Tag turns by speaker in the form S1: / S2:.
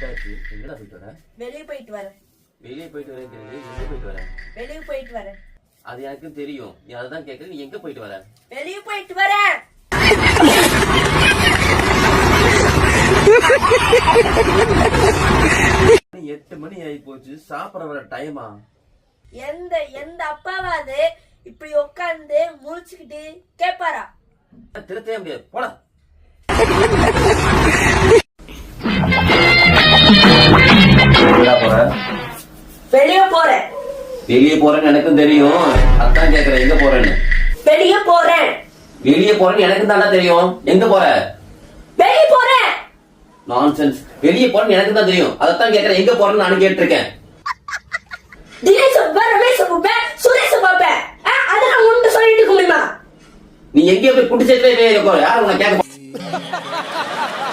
S1: எட்டாச்சு எங்கடா போயிட்டு வர?
S2: வெளியே போயிட்டு வரேன்.
S1: வெளியே போயிட்டு வரேன் தெரியுது எங்க போயிட்டு வர
S2: வெளியே போயிட்டு வரேன்.
S1: அது எனக்கு தெரியும். நீ அதான் கேட்கற நீ எங்க போயிட்டு வர?
S2: வெளியே போயிட்டு வரேன்.
S1: எட்டு மணி ஆகி போச்சு. சாப்பிட வர டைமா
S2: எந்த எந்த அப்பாவாது இப்படி உட்காந்து முழிச்சுக்கிட்டு கேட்பாரா
S1: திருத்தவே முடியாது. போடா.
S2: வெளியே போறேன்.
S1: வெளியே போறேன்னு எனக்கும் தெரியும். அதான் கேக்குறேன் எங்க போறேன்னு?
S2: வெளியே போறேன்.
S1: வெளியே போறேன்னு எனக்கும் தானே தெரியும். எங்க போற?
S2: வெளியே போறேன்.
S1: நான்சென்ஸ் வெளியே போறேன்னு எனக்கு தான் தெரியும். அதைத்தான் கேக்குறேன் எங்க போறேன்னு நானும் கேட்டிருக்கேன்.
S2: தினேஷ் பார்ப்பேன் ரமேஷ் பார்ப்பேன் சுரேஷ் உன்கிட்ட சொல்லிட்டு இருக்க முடியுமா?
S1: நீ எங்கேயோ போய் குட்டி சேர்த்துல யார் உன்னை கேட்க